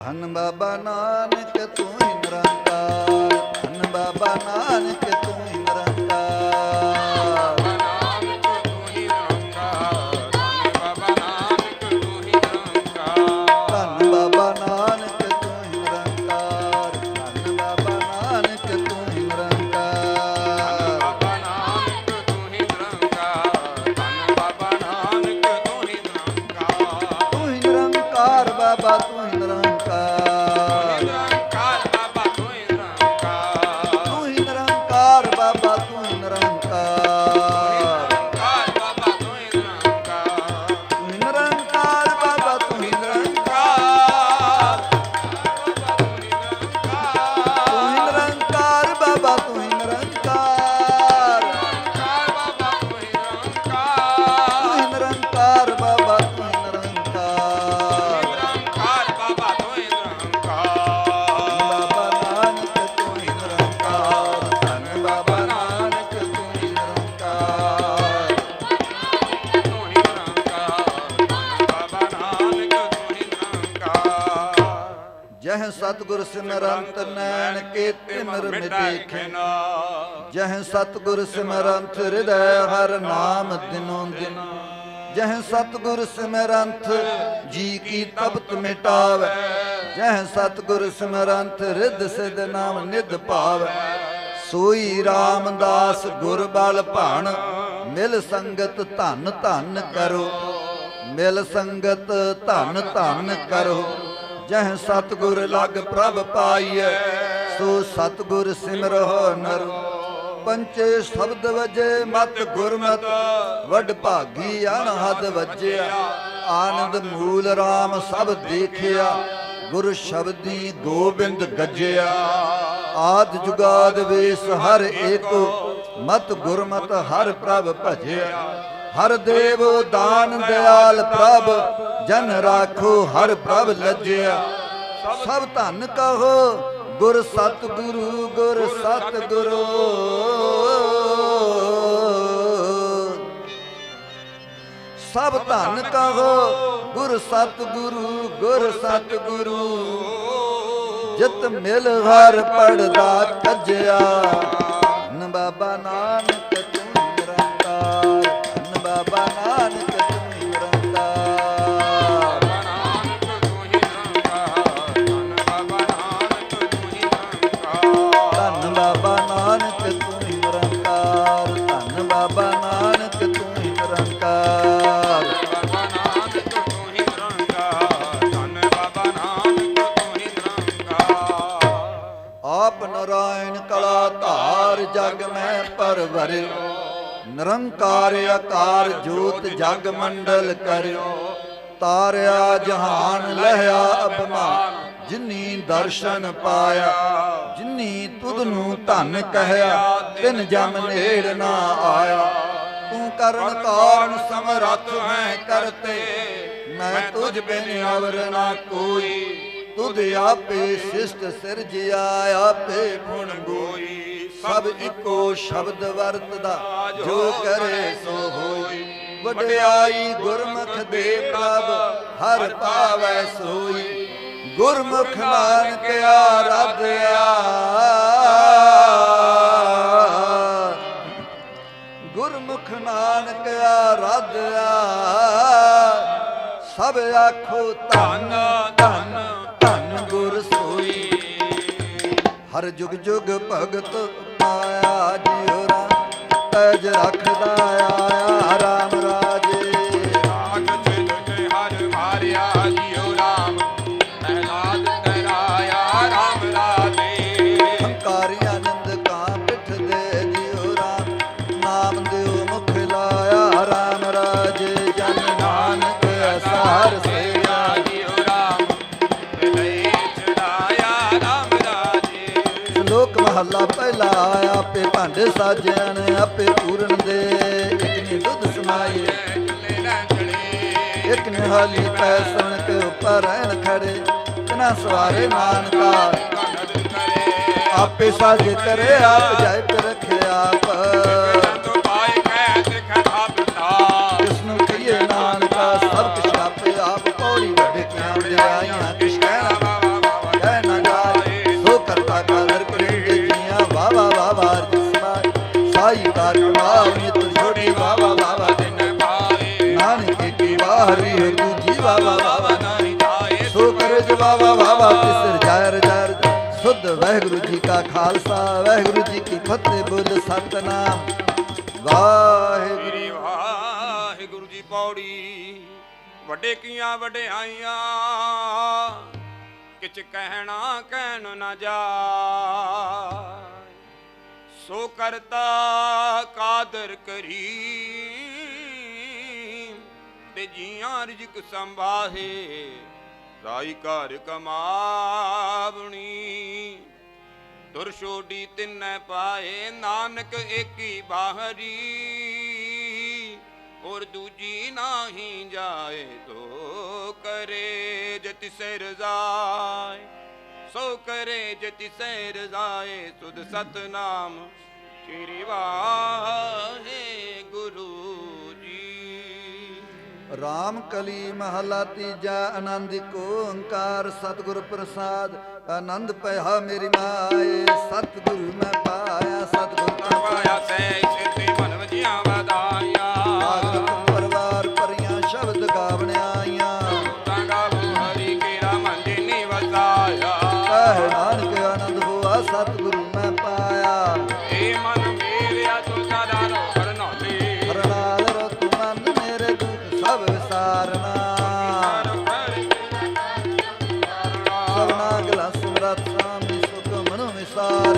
ਧੰਨ ਬਾਬਾ ਨਾਨਕ ਤੂੰ ਹੀ ਨਿਰੰਕਾਰ ਧੰਨ ਬਾਬਾ ਨਾਨਕ ਜਹ ਸਤਗੁਰ ਸਿਮਰੰਤ ਨੈਣ ਕੇ ਤਿਮਰ ਮਿਟੇਖੇ ਜਹ ਸਤਗੁਰ ਸਿਮਰੰਤ ਹਿਰਦੈ ਹਰ ਨਾਮ ਦਿਨੋਂ ਦਿਨ। ਜਹ ਸਤਗੁਰ ਸਿਮਰੰਤ ਜੀ ਕੀ ਤਪਤ ਮਿਟਾਵੈ। ਜਹ ਸਤਗੁਰ ਸਿਮਰੰਤ ਰਿੱਧ ਸਿਧ ਨਾਮ ਨਿਧ ਭਾਵੈ ਸੋਈ ਰਾਮਦਾਸ ਗੁਰ ਬਲ ਭਾਣ, ਮਿਲ ਸੰਗਤ ਧਨ ਧਨ ਕਰੋ। ਮਿਲ ਸੰਗਤ ਧਨ ਧਨ ਕਰੋ। ਜਹ ਸਤਗੁਰ ਲਗ ਪ੍ਰਭ ਪਾਈਐ, ਸੋ ਸਤਗੁਰ ਸਿਮਰਹੁ ਨਰ ਪੰਚੇ ਸ਼ਬਦ ਵਜੇ ਮਤ ਗੁਰਮਤ, ਵੱਡ ਭਾਗੀ ਅਨਹਦ ਵਜਿਆ। ਆਨੰਦ ਮੂਲ RAM ਸਭ ਦੇਖਿਆ, ਗੁਰ ਸ਼ਬਦੀ ਗੋਬਿੰਦ ਗੱਜਿਆ। ਆਦ ਜੁਗਾਦ ਵੇਸ ਹਰ ਏਕੋ, ਮਤ ਗੁਰਮਤ ਹਰ ਪ੍ਰਭ ਭਜਿਆ। ਹਰ ਦੇਵ ਦਾਨ ਦਿਆਲ ਪ੍ਰਭ ਜਨ ਰਾਖੋ, ਹਰ ਪ੍ਰਭ ਲੱਜਿਆ। ਸਭ ਧਨ ਕਹੋ, ਗੁਰ ਸਤ ਗੁਰੂ ਗੁਰ ਸਤ ਗੁਰੂ ਸਭ ਧਨ ਕਹੋ, ਗੁਰ ਸਤ ਗੁਰੂ ਗੁਰ ਸਤ ਗੁਰੂ ਜਿਤ ਮਿਲ ਹਰ ਪੜਦਾ ਕੱਜਿਆ ਬਾਬਾ ਨਾਨਕ ਪਰਵਰਿਓ ਨਿਰੰਕਾਰ ਆਕਾਰ ਜੋਤ ਜਗ ਮੰਡਲ ਕਰਿਓ। ਤਾਰਿਆ ਜਹਾਨ ਲਹਿਆ ਅਭਮਾਨ, ਜਿਨੀ ਦਰਸ਼ਨ ਪਾਇਆ, ਜਿਨੀ ਤੁਧ ਨੂੰ ਧਨ ਕਹਿਆ, ਤਿਨ ਜਮ ਨੇੜ ਨਾ ਆਇਆ। ਤੂੰ ਕਰਨ ਕਾਰਨ ਸਮਰੱਥ ਹੈ ਕਰਤੇ, ਮੈਂ ਤੁਝ ਬਿਨ ਅਵਰ ਨਾ ਕੋਈ। ਤੁਧ ਆਪੇ ਸਿਸ਼ਟ ਸਿਰਜਿਆ ਆਪੇ ਗੁਣ ਗੋਈ। ਸਭ ਇੱਕੋ ਸ਼ਬਦ ਵਰਤਦਾ, ਜੋ ਕਰੇ ਸੋ ਹੋਈ। ਵਡਿਆਈ ਗੁਰਮੁਖ ਦੇ ਪ੍ਰਭ, ਹਰ ਪਾਵੈ ਸੋਈ। ਗੁਰਮੁਖ ਨਾਨਕ ਆਰਾਧਿਆ। ਗੁਰਮੁਖ ਨਾਨਕ ਆਰਾਧਿਆ। ਸਭ ਆਖੋ ਧੰਨ ਧੰਨ ਧੰਨ ਗੁਰ ਸੋਈ। ਹਰ ਜੁਗ ਜੁਗ ਭਗਤ ਪਾਇਆ ਜਿਉ ਰਾਮ ਤਜ ਰੱਖਦਾ ਆਇਆ ਰਾਮ ਆਪੇ ਭਾਂਡੇ ਸਾਜਣ, ਆਪੇ ਪੂਰਨ ਦੇ। ਇਕ ਦੁੱਧ ਸਮਾਈ ਇਕ ਨੇ ਪੈ ਸੁਣ ਕੇ ਉੱਪਰ ਰਹਿਣ ਖੜੇ। ਕਿਨਾ ਸਵਾਰੇ ਨਾਨਕਾ। ਆਪੇ ਸਾਜੇ ਕਰੇ ਆਪ ਜਾਇ ਤੇ ਰੱਖੇ ਆਪ। ਵਾ ਵਾ ਵਾ ਵਾ ਤਿਸਰ ਜਰ ਜਰ। ਸੁਧ ਵਾਹਿਗੁਰੂ ਜੀ ਕਾ ਖਾਲਸਾ ਵਾਹਿਗੁਰੂ ਜੀ ਕੀ ਫਤਿਹ ਬੋਲ ਸਤਨਾਮ। ਵਾਹਿਗੁਰੂ। ਵਾਹਿਗੁਰੂ। ਜੀ ਪੌੜੀ ਵੱਡੇ ਕੀਆਂ ਵਡਿਆਈਆਂ ਕਿਛ ਕਹਿਣਾ ਕਹਿਣ ਨਾ ਜਾ ਸੋ ਕਰਤਾ ਕਾਦਰ ਕਰੀ। ਤੇ ਜੀਆਂ ਰਿਜਕ ਸੰਭਾਹੇ, ਰਾਈ ਘਰ ਕਮਾਵਣੀ। ਦੁਰ ਛੋਡੀ ਤਿੰਨੈ ਪਾਏ, ਨਾਨਕ ਏਕੀ ਬਾਹਰੀ। ਔਰ ਦੂਜੀ ਨਾਹੀ ਜਾਏ ਤੋ ਕਰੇ ਜਤਿ ਸੇ ਰਜ਼ਾਏ ਸੋ ਕਰੇ ਜਤਿ ਸੇ ਰਜ਼ਾਏ ਸੁਧ ਸਤਨਾਮ ਸ੍ਰੀ ਵਾਹੇ ਰਾਮ ਕਲੀ ਮਹਲਾ ਤੀਜਾ ਆਨੰਦ ਏਕ ਓੰਕਾਰ ਸਤਿਗੁਰ ਪ੍ਰਸਾਦ ਆਨੰਦ ਭਇਆ ਮੇਰੀ ਮਾਏ ਸਤਿਗੁਰੂ ਮੈਂ ਪਾਇਆ ਸਤਿਗੁਰ ਕਰਵਾਇਆ ਸੈ ਸਿੱਧੀ ਮਨ ਵਜੀਆਂ ਵਧਾਈਆਂ ਭਾਗਵਤ ਪਰਵਾਰ ਪਰੀਆਂ ਸ਼ਬਦ ਗਾਵਣ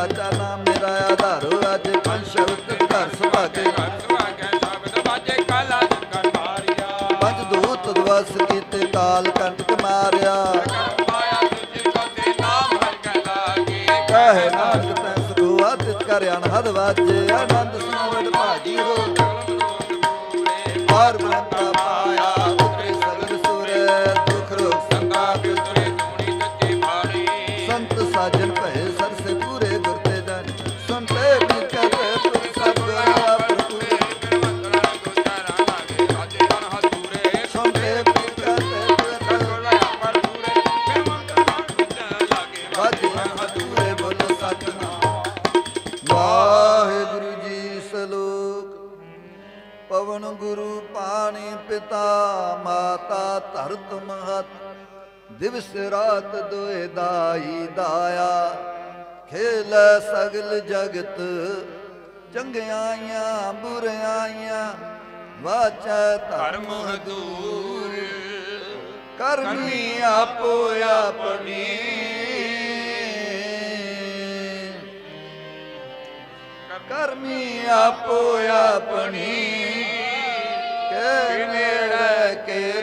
ਸਾਚਾ ਨਾਮ ਮੇਰਾ ਆਧਾਰੋ ਅੱਜ ਪੰਜ ਸ਼ਬਦ, ਘਰ ਸੁਭਾਗੇ। ਮਾਰਿਆ ਪੰਜ ਦੂਤ ਦਵਸ ਕੀਤੇ ਕਾਲ, ਕੰਟਕ ਮਾਰਿਆ। ਪਾਇਆ ਨਾਨਕ ਤੈ ਸੁਖਵਾ ਤਿਤ ਕਰ ਅਨਹਦ ਵਾਜੇ। ਆਨੰਦ ਸੁਨਵੜ ਦਿਵਸ ਰਾਤ ਦੋਏ ਦਾਈ ਦਾਇਆ, ਖੇਲ ਸਗਲ ਜਗਤ, ਚੰਗਿਆਈਆਂ, ਬੁਰਿਆਈਆਂ, ਵਾਚੈ ਧਰਮ ਦੂਰ ਕਰਮੀ ਆਪੋ ਆਪਣੀ। ਕਰਮੀ ਆਪੋ ਆਪਣੀ, ਕੇ ਨੇੜੇ, ਕੇ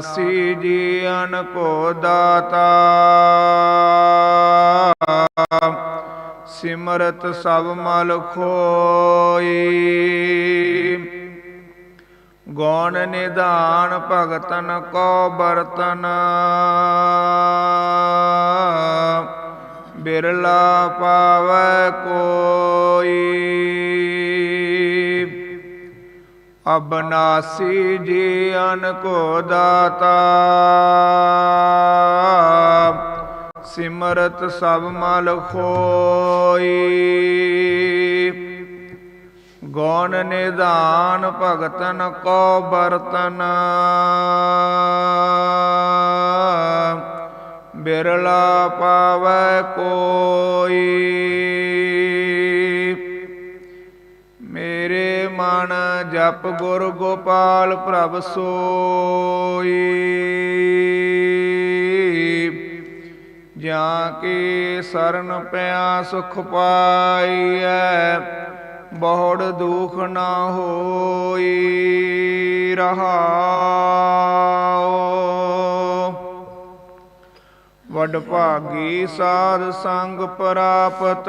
ਅਬਨਾਸੀ ਜੀਵਨ ਕੋ ਦਾਤਾ। ਸਿਮਰਤ ਸਭ ਮਲ ਖੋਈ। ਗੌਣ ਨਿਧਾਨ ਭਗਤਨ ਕੋ ਬਰਤਨ। ਬਿਰਲਾ ਪਾਵੈ ਕੋਈ। ਅਬਨਾਸੀ ਜੀਵਨ ਕੋ ਦਾਤਾ। ਸਿਮਰਤ ਸਭ ਮਲ ਖੋਈ। ਗੌਣ ਨਿਧਾਨ ਭਗਤਨ ਕੋ ਬਰਤਨ। ਬਿਰਲਾ ਪਾਵੈ ਕੋਈ। ਮੇਰੇ ਜਪ ਗੁਰ ਗੋਪਾਲ ਪ੍ਰਭ ਸੋਈ। ਜਾਂ ਕੀ ਸਰਨ ਪਿਆ ਸੁਖ ਪਾਈਐ, ਬਹੁੜ ਦੁਖ ਨਾ ਹੋਈ ਰਹਾਉ। ਵਡ ਭਾਗੀ ਸਾਧ ਸੰਗ ਪ੍ਰਾਪਤ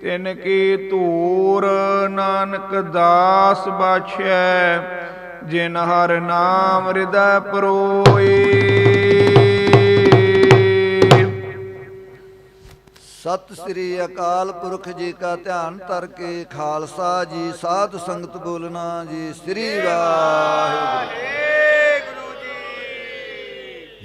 ਤਿਨ ਕੀ ਧੂਰ ਨਾਨਕ ਦਾਸ ਬਾਛੈ ਜਿਨ ਹਰ ਨਾਮ ਹਿਰਦੈ ਪਰੋਏ ਸਤਿ ਸ੍ਰੀ ਅਕਾਲ ਪੁਰਖ ਜੀ ਕਾ ਧਿਆਨ ਧਰ ਕੇ, ਖਾਲਸਾ ਜੀ, ਸਾਧ ਸੰਗਤ ਬੋਲਣਾ ਜੀ, ਸ੍ਰੀ ਵਾਹਿਗੁਰੂ।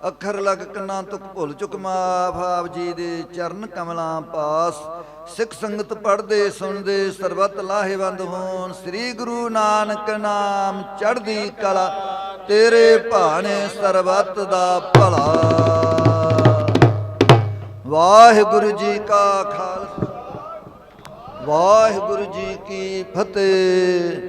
ਅੱਖਰ ਲਗ ਕੰਨਾਂ ਤੁਕ ਭੁੱਲ ਚੁੱਕ ਮਾਫ ਆਪ ਜੀ ਦੇ ਚਰਨ ਕਮਲਾਂ ਪਾਸ। ਸਿੱਖ ਸੰਗਤ ਪੜਦੇ ਸੁਣਦੇ, ਸਰਬਤ ਲਾਹੇਵੰਦ ਹੋਣ। ਸ੍ਰੀ ਗੁਰੂ ਨਾਨਕ ਨਾਮ ਚੜ੍ਹਦੀ ਕਲਾ, ਤੇਰੇ ਭਾਣੇ ਸਰਬਤ ਦਾ ਭਲਾ। ਵਾਹਿਗੁਰੂ ਜੀ ਕਾ ਖਾਲਸਾ, ਵਾਹਿਗੁਰੂ ਜੀ ਕੀ ਫਤਿਹ।